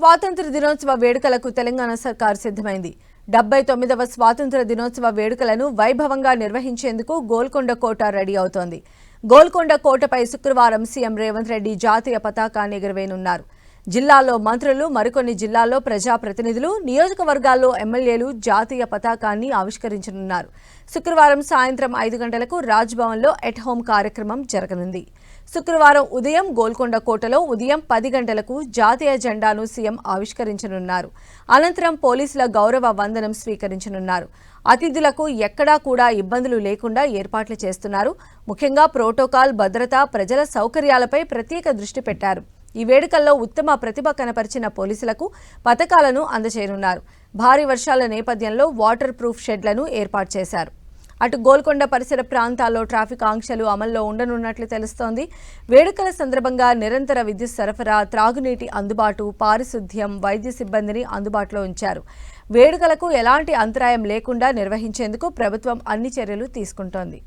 స్వాతంత్ర దినోత్సవ వేడుకలకు తెలంగాణ సర్కార్ సిద్ధమైంది. డెబ్బై తొమ్మిదవ స్వాతంత్ర దినోత్సవ వేడుకలను వైభవంగా నిర్వహించేందుకు గోల్కొండ కోట రెడీ అవుతోంది. గోల్కొండ కోటపై శుక్రవారం సీఎం రేవంత్ రెడ్డి జాతీయ పతాకాన్ని ఎగురవేయనున్నారు. జిల్లాలో మంత్రులు మరికొన్ని జిల్లాల్లో ప్రజాప్రతినిధులు నియోజకవర్గాల్లో ఎమ్మెల్యేలు జాతీయ పతాకాన్ని ఆవిష్కరించనున్నారు. శుక్రవారం సాయంత్రం ఐదు గంటలకు రాజ్భవన్లో ఎట్ హోం కార్యక్రమం జరగనుంది. శుక్రవారం ఉదయం గోల్కొండ కోటలో ఉదయం పది గంటలకు జాతీయ జెండాను సీఎం ఆవిష్కరించనున్నారు. అనంతరం పోలీసుల గౌరవ వందనం స్వీకరించనున్నారు. అతిథులకు ఎక్కడా కూడా ఇబ్బందులు లేకుండా ఏర్పాట్లు చేస్తున్నారు. ముఖ్యంగా ప్రోటోకాల్ భద్రత ప్రజల సౌకర్యాలపై ప్రత్యేక దృష్టి పెట్టారు. ఈ వేడుకల్లో ఉత్తమ ప్రతిభ కనపరిచిన పోలీసులకు పథకాలను అందజేయనున్నారు. భారీ వర్షాల నేపథ్యంలో వాటర్ ప్రూఫ్ షెడ్లను ఏర్పాటు చేశారు. అటు గోల్కొండ పరిసర ప్రాంతాల్లో ట్రాఫిక్ ఆంక్షలు అమల్లో ఉండనున్నట్లు తెలుస్తోంది. వేడుకల సందర్భంగా నిరంతర విద్యుత్ సరఫరా త్రాగునీటి అందుబాటు పారిశుద్ధ్యం వైద్య సిబ్బందిని అందుబాటులో ఉంచారు. వేడుకలకు ఎలాంటి అంతరాయం లేకుండా నిర్వహించేందుకు ప్రభుత్వం అన్ని చర్యలు తీసుకుంటోంది.